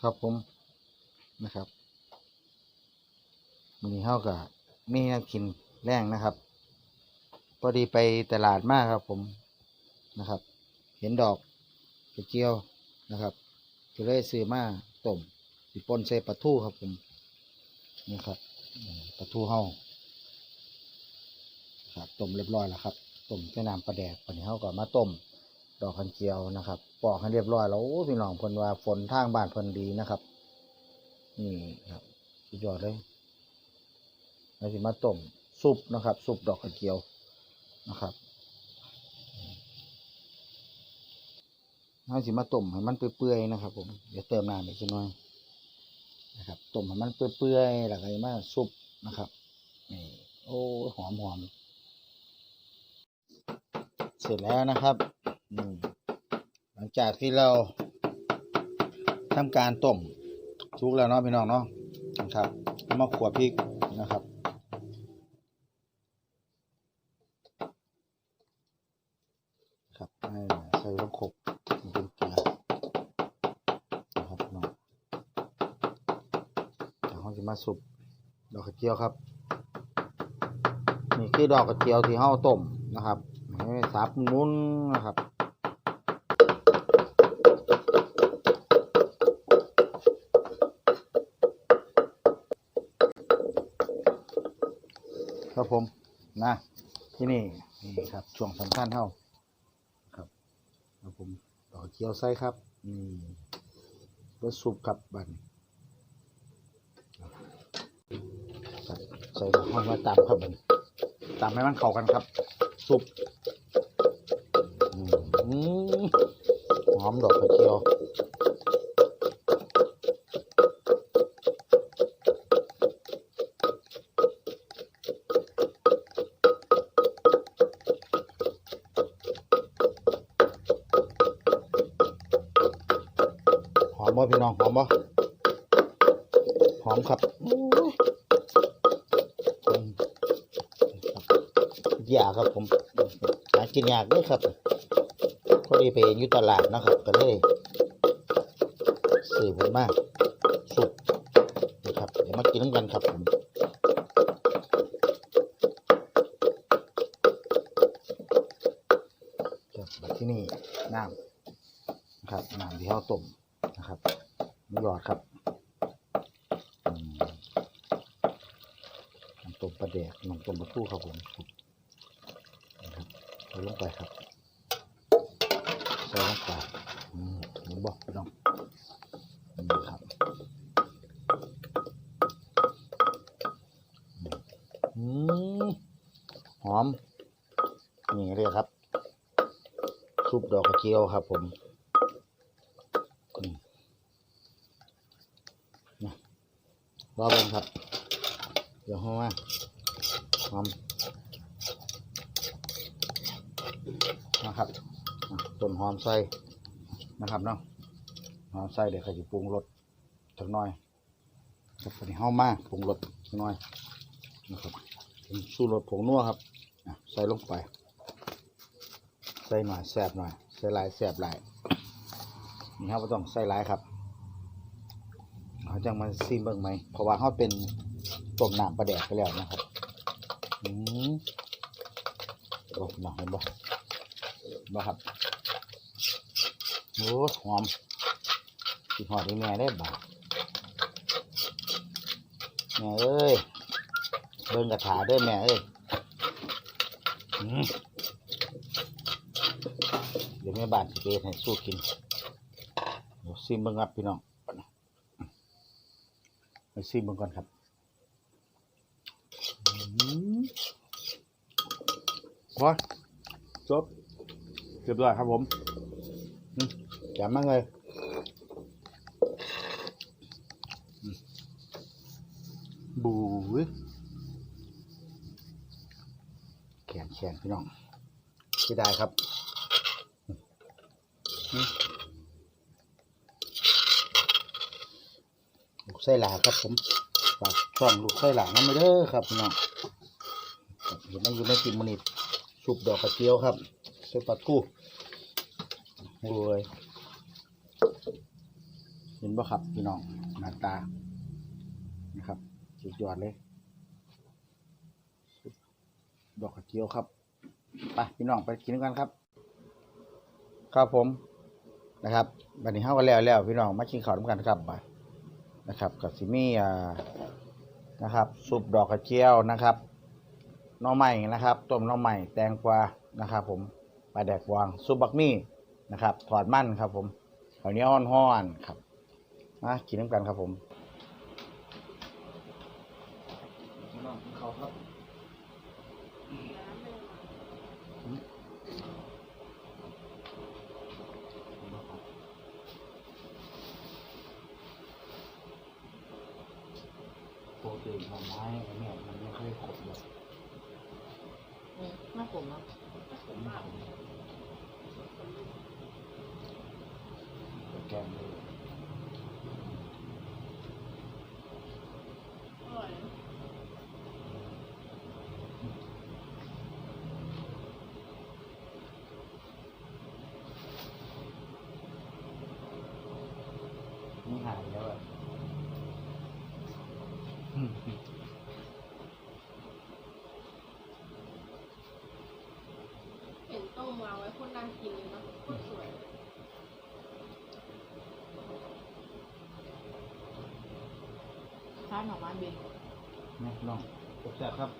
ครับผมนะครับวันนี้เฮากับมีแนวกินแรงนะครับพอดีไปตลาดมากครับผมนะครับ เห็นดอกกระเจียวนะครับก็เลยซื้อมาต้มสิปนใส่ปลาทูครับผมนี่ครับปลาทูเฮาครับต้มเรียบร้อยแล้วครับต้มใส่น้ำปลาแดกวันนี้เฮาก็มาต้ม ดอกคันเจียวนะครับปอกให้เรียบร้อยแล้วพี่น้องเพิ่นว่าฝนทางบ้านเพิ่นดีนะครับ นี่ครับสุดยอดเลยเราสิมาต้มซุปนะครับซุปดอกกระเจียวนะครับเราสิมาต้มให้มันเปื่อยๆนะครับ ผมเดี๋ยวเติมน้ำอีกสักหน่อยนะครับต้มให้มันเปื่อยๆแล้วก็มาซุปนะครับนี่โอ้หอมหอมเสร็จแล้วนะครับ หลังจากที่เราทำการต้มทุกแล้วเนาะพี่น้องเนาะนะครับมาขวดพริกนะครับครับให้ใส่ลูกขบมันเป็นเกลือนะครับน้องเดี๋ยวเราจะมาสุบดอกกระเจียวครับนี่คือดอกกระเจียวที่เราต้มนะครับให้สับหมุนนะครับ ครับผมนะที่นี่นี่ครับช่วงสำคัญเท่าครับครับผมต่อเกี๊ยวไส้ครับนี่รสซุปครับบันใส่ห้องมาตามครับบันตามให้มันเข้ากันครับซุปหอมดอกกระเจียว บ่พี่น้องหอมบ่หอมครับโอ้ยอืมครับยากครับผมหากินยากเลยครับพอดีไปอยู่ตลาดนะครับก็เลยซื้อผมมากสุกนะครับเดี๋ยวมากินน้ำกันครับผมครับมาที่นี่น้ำนะครับน้ำที่เขาต้ม มีหยอดครับอืมน้ำต้มปลาแดกน้ำต้มปลาทูครับผมนะครับใส่ลงไปครับใส่ลงไปอืมหมูบอกพี่น้องนี่ครับอืมหอม นี่เรียกครับ ซุปดอกกระเจียวครับผมนะ รอเบิ่งครับ เดี๋ยวห้องว่าหอมนะครับอะต้นหอมใส่นะครับเนาะหอมใส่เดี๋ยวเขาจะปรุงรสสักหน่อยครับตอนนี้ห้ามากปรุงรสสักหน่อยนะครับสูตรสผงนัวครับใส่ลงไป ใส่หน่อยแสบหน่อยใส่หลายแสบหลายนี่ครับว่าต้องใส่ร้ายครับ เขาจังมาซีเบิ่งไหมเพราะว่าเขาเป็นต้มน้ำปลาแดกไปแล้วนะครับอืมโอ้มาเห็นบ่บ่ครับโอ้หอมสิหอดอีแม่ได้บ่าแม่เอ้ยเบิ่งกระถาด้อแม่เอ้ยอืมเดี๋ยวแม่บ้านสิไปเฮ็ดให้สู้กินเดี๋ยวซิมเบิ่งครับพี่น้อง ซิมเบิ่งก่อนครับอืมพอจบเรียบร้อยครับผมอืมแจ่มมากเลยอืมบูยแขนแขนพี่น้องที่ได้ครับอืม ลูก ไส้หลาครับผมฝากช่องลูกไส้หลานั่นไม่เด้อครับพี่น้องเห็นนั่อยู่ในติมมันนี่สุปดอกกระเจียวครับใส่ปลาทูโอ้ยห็นบ่ครับพี่น้องหน้าตานะครับสุดยอดเลย ดอกกระเจียวครับไปพี่น้องไปกินกันครับ ครับผมนะครับวันนี้เฮาก็แล้วแล้วพี่น้องมากินข้าวด้วยกันครับบัด นะครับกับซิมีอ่านะครับซุปดอกกระเจียวนะครับน้อใหม่นะครับต้มน้อใหม่แตงกวานะครับ ผมปลาแดกวางซุปบักมี่นะครับถอดมันครับ ผมข้าวเหนียวฮ้อนๆครับมากินน้ำกันครับผมพี่น้องกินข้าวครับ โปรตีนของไม้อันเนี่ยมันไม่ค่อยครบเลยอืมน่าผมเนาะผมไม่ครบแกงเลย อร่อย นี่หายแล้วอะ เห็นต้มวางไว้โคตร น่ากินเลยเนาะโคตรสวยร้านหน่อไม้เบนนะลองรสแซ่บครับ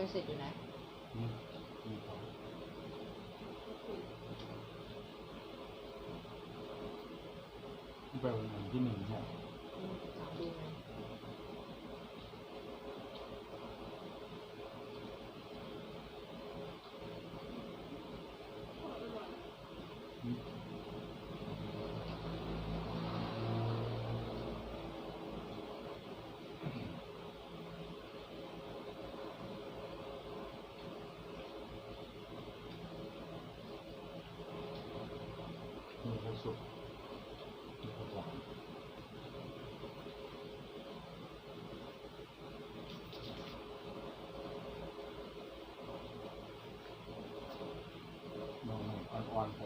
เบสเสร็จอยู่ไหนอืมอืมครับไปวันไหนที่หนึ่งเนี่ย อืมถามดูไหม อืมนี่คือสุกนี่คือหวานลองหน่อยอ่อนๆไป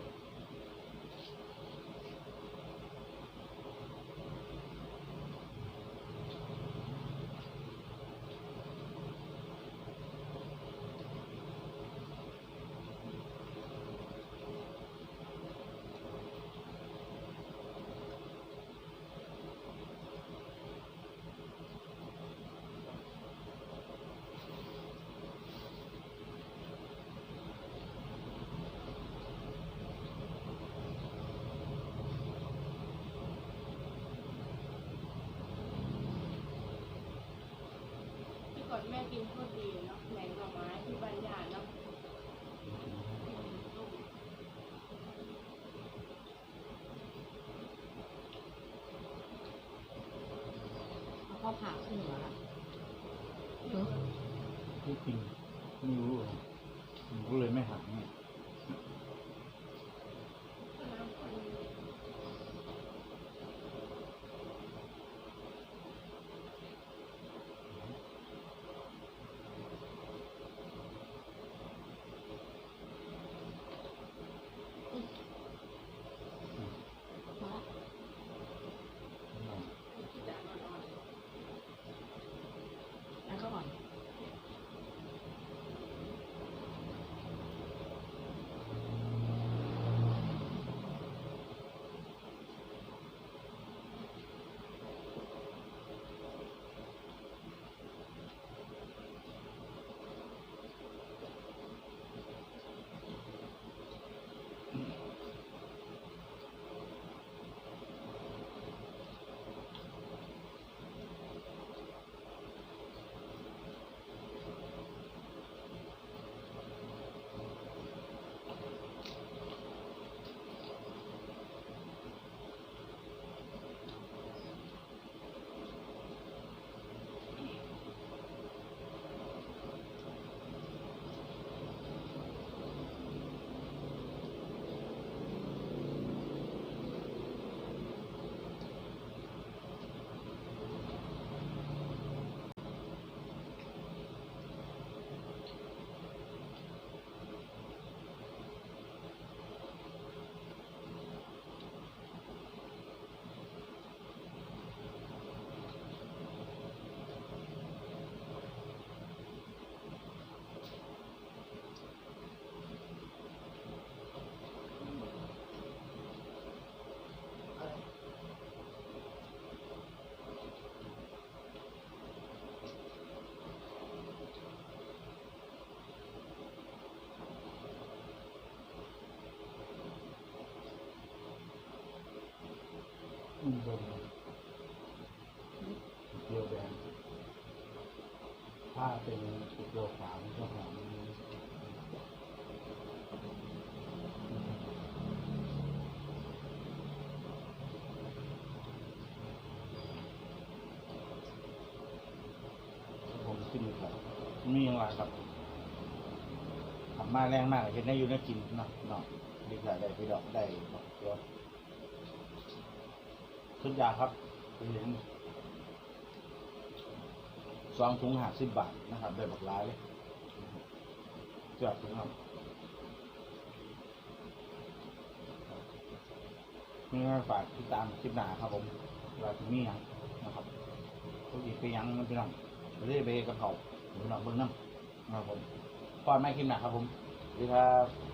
ที่ก่อน แม่กินโคตรดีเนาะแหนงหน่อไม้ที่บ้านญาติเนาะต้มเอาข้าวผัดขึ้นเหนือละที่จริงไม่รู้หรอกผมก็เลยไม่หักเนี่ย อืมเป็นเกียวแดงถ้าเป็นเกียวขาวมันก็หอมผมกินครับมีอย่างไรครับทำมาแรงมากเห็นได้อยู่ในกินเนาะเนาะดีกว่าได้พี่ดอกได้บอก ทุกอย่างครับเป็นเหรียญสองถุงหาสิบบาทนะครับ ได้บักร้ายเลยจอดถึงครับมีงานฝากติดตามคลิปหน้าครับผมเราจะมีอย่างนะครับทุกอีกไปยังมันพี่น้องไปเรื่อยไปกับเขาพี่น้องเบิ้งน้ำนะครับผมก่อนไม่คลิปหน้าครับผมสวัสดีครับ